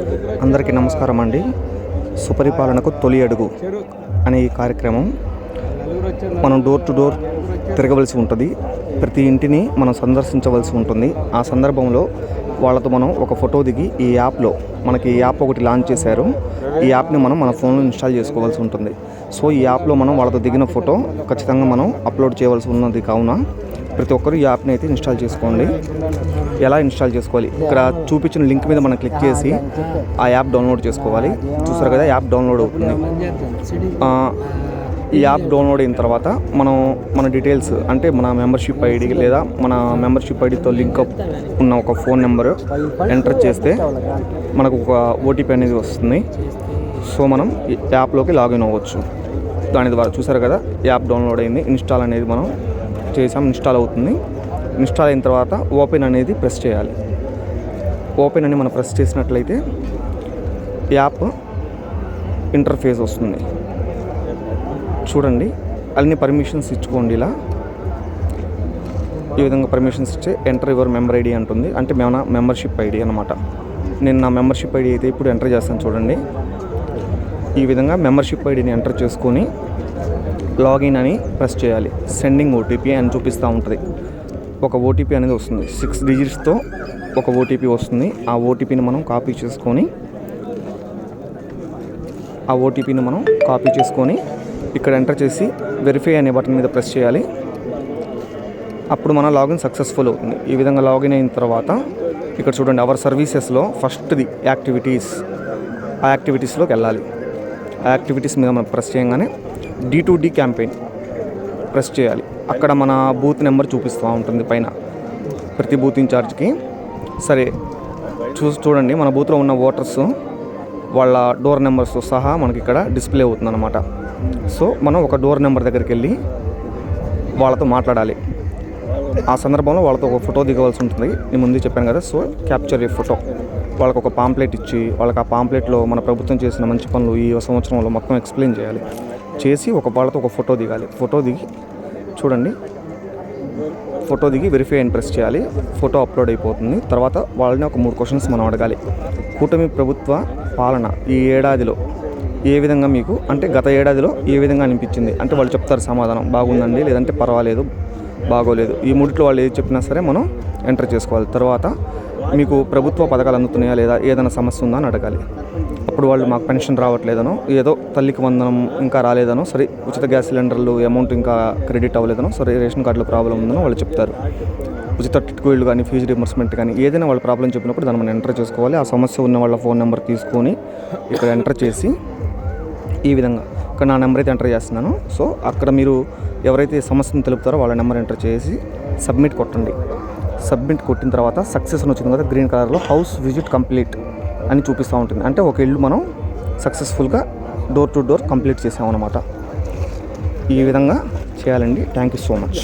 అందరికీ నమస్కారం అండి. సుపరిపాలనకు తొలి అడుగు అనే ఈ కార్యక్రమం మనం డోర్ టు డోర్ తిరగవలసి ఉంటుంది. ప్రతి ఇంటిని మనం సందర్శించవలసి ఉంటుంది. ఆ సందర్భంలో వాళ్ళతో మనం ఒక ఫోటో దిగి ఈ యాప్లో మనకి ఈ యాప్ ఒకటి లాంచ్ చేశారు. ఈ యాప్ని మనం మన ఫోన్లో ఇన్స్టాల్ చేసుకోవాల్సి ఉంటుంది. సో ఈ యాప్లో మనం వాళ్ళతో దిగిన ఫోటో ఖచ్చితంగా మనం అప్లోడ్ చేయవలసి ఉన్నది కావున ప్రతి ఒక్కరు ఈ యాప్ని అయితే ఇన్స్టాల్ చేసుకోండి. ఎలా ఇన్స్టాల్ చేసుకోవాలి? ఇక్కడ చూపించిన లింక్ మీద మనం క్లిక్ చేసి ఆ యాప్ డౌన్లోడ్ చేసుకోవాలి. చూసారు కదా యాప్ డౌన్లోడ్ అవుతుంది. ఈ యాప్ డౌన్లోడ్ అయిన తర్వాత మనం మన డీటెయిల్స్ అంటే మన మెంబర్షిప్ ఐడి లేదా మన మెంబర్షిప్ ఐడితో లింక్ అప్ ఉన్న ఒక ఫోన్ నెంబర్ ఎంటర్ చేస్తే మనకు ఒక ఓటీపీ అనేది వస్తుంది. సో మనం ఈ యాప్లోకి లాగిన్ అవ్వచ్చు. దాని ద్వారా చూసారు కదా యాప్ డౌన్లోడ్ అయింది. ఇన్స్టాల్ అనేది మనం చేసాం ఇన్స్టాల్ అవుతుంది. ఇన్స్టాల్ అయిన తర్వాత ఓపెన్ అనేది ప్రెస్ చేయాలి. ఓపెన్ అని మనం ప్రెస్ చేసినట్లయితే యాప్ ఇంటర్ఫేస్ వస్తుంది. చూడండి అన్ని పర్మిషన్స్ ఇచ్చుకోండి ఇలా. ఈ విధంగా పర్మిషన్స్ ఇచ్చే ఎంటర్ యువర్ మెంబర్ ఐడి అంటుంది. అంటే మన మెంబర్షిప్ ఐడి అనమాట నేను నా మెంబర్షిప్ ఐడి అయితే ఇప్పుడు ఎంటర్ చేస్తాను చూడండి. ఈ విధంగా మెంబర్షిప్ ఐడిని ఎంటర్ చేసుకొని లాగిన్ అని ప్రెస్ చేయాలి. సెండింగ్ ఓటీపీ అని చూపిస్తూ ఉంటుంది. ఒక ఓటీపీ అనేది వస్తుంది. సిక్స్ డిజిట్స్తో ఒక ఓటీపీ వస్తుంది. ఆ ఓటీపీని మనం కాపీ చేసుకొని ఆ ఓటీపీని మనం కాపీ చేసుకొని ఇక్కడ ఎంటర్ చేసి వెరిఫై అనే బటన్ మీద ప్రెస్ చేయాలి. అప్పుడు మన లాగిన్ సక్సెస్ఫుల్ అవుతుంది. ఈ విధంగా లాగిన్ అయిన తర్వాత ఇక్కడ చూడండి అవర్ సర్వీసెస్లో ఫస్ట్ది యాక్టివిటీస్ ఆ యాక్టివిటీస్లోకి వెళ్ళాలి. ఆ యాక్టివిటీస్ మీద మనం ప్రెస్ చేయగానే D to D campaign press చేయాలి. అక్కడ మన బూత్ నెంబర్ చూపిస్తూ ఉంటుంది పైన. ప్రతి బూత్ ఇన్ఛార్జ్కి. సరే చూ చూడండి మన బూత్లో ఉన్న ఓటర్స్ వాళ్ళ డోర్ నెంబర్స్ సహా మనకి ఇక్కడ డిస్ప్లే అవుతుంది అనమాట సో మనం ఒక డోర్ నెంబర్ దగ్గరికి వెళ్ళి వాళ్ళతో మాట్లాడాలి. ఆ సందర్భంలో వాళ్ళతో ఒక ఫోటో దిగవలసి ఉంటుంది. నేను ముందు చెప్పాను కదా సో క్యాప్చర్ ఏ ఫోటో. వాళ్ళకి ఒక పాంప్లెట్ ఇచ్చి వాళ్ళకి ఆ పాంప్లెట్లో మన ప్రభుత్వం చేసిన మంచి పనులు ఈ సంవత్సరంలో మొత్తం ఎక్స్ప్లెయిన్ చేయాలి. చేసి ఒక వాళ్ళతో ఒక ఫోటో దిగాలి. ఫోటో దిగి చూడండి. ఫోటో దిగి వెరిఫై అండ్ ప్రెస్ చేయాలి. ఫోటో అప్లోడ్ అయిపోతుంది. తర్వాత వాళ్ళని ఒక మూడు క్వశ్చన్స్ మనం అడగాలి. కూటమి ప్రభుత్వ పాలన ఈ ఏడాదిలో ఏ విధంగా మీకు అంటే గత ఏడాదిలో ఏ విధంగా అనిపించింది? అంటే వాళ్ళు చెప్తారు సమాధానం. బాగుందండి లేదంటే పర్వాలేదు బాగోలేదు. ఈ మూడిట్లో వాళ్ళు ఏది చెప్పినా సరే మనం ఎంటర్ చేసుకోవాలి. తర్వాత మీకు ప్రభుత్వ పథకాలు అందుతున్నాయా లేదా? ఏదైనా సమస్య ఉందా అని అడగాలి. అప్పుడు వాళ్ళు మాకు పెన్షన్ రావట్లేదనో ఏదో తల్లికి వందనం ఇంకా రాలేదనో సరే ఉచిత గ్యాస్ సిలిండర్లు అమౌంట్ ఇంకా క్రెడిట్ అవ్వలేదనో సరే రేషన్ కార్డులో ప్రాబ్లం ఉందనో వాళ్ళు చెప్తారు. ఉచిత టిట్కోయిలు కానీ ఫీజు రిమర్స్మెంట్ కానీ ఏదైనా వాళ్ళ ప్రాబ్లం చెప్పినప్పుడు దాన్ని మనం ఎంటర్ చేసుకోవాలి. ఆ సమస్య ఉన్న వాళ్ళ ఫోన్ నెంబర్ తీసుకొని ఇక్కడ ఎంటర్ చేసి ఈ విధంగా. ఇక్కడ నా నెంబర్ అయితే ఎంటర్ చేస్తున్నాను. సో అక్కడ మీరు ఎవరైతే సమస్యను తెలుపుతారో వాళ్ళ నెంబర్ ఎంటర్ చేసి సబ్మిట్ కొట్టండి. సబ్మిట్ కొట్టిన తర్వాత సక్సెస్ అని వచ్చింది కదా గ్రీన్ కలర్లో హౌస్ విజిట్ కంప్లీట్ అని చూపిస్తూ ఉంటుంది. అంటే ఒక ఇల్లు మనం సక్సెస్ఫుల్గా డోర్ టు డోర్ కంప్లీట్ చేసామన్నమాట. ఈ విధంగా చేయాలండి. Thank you so much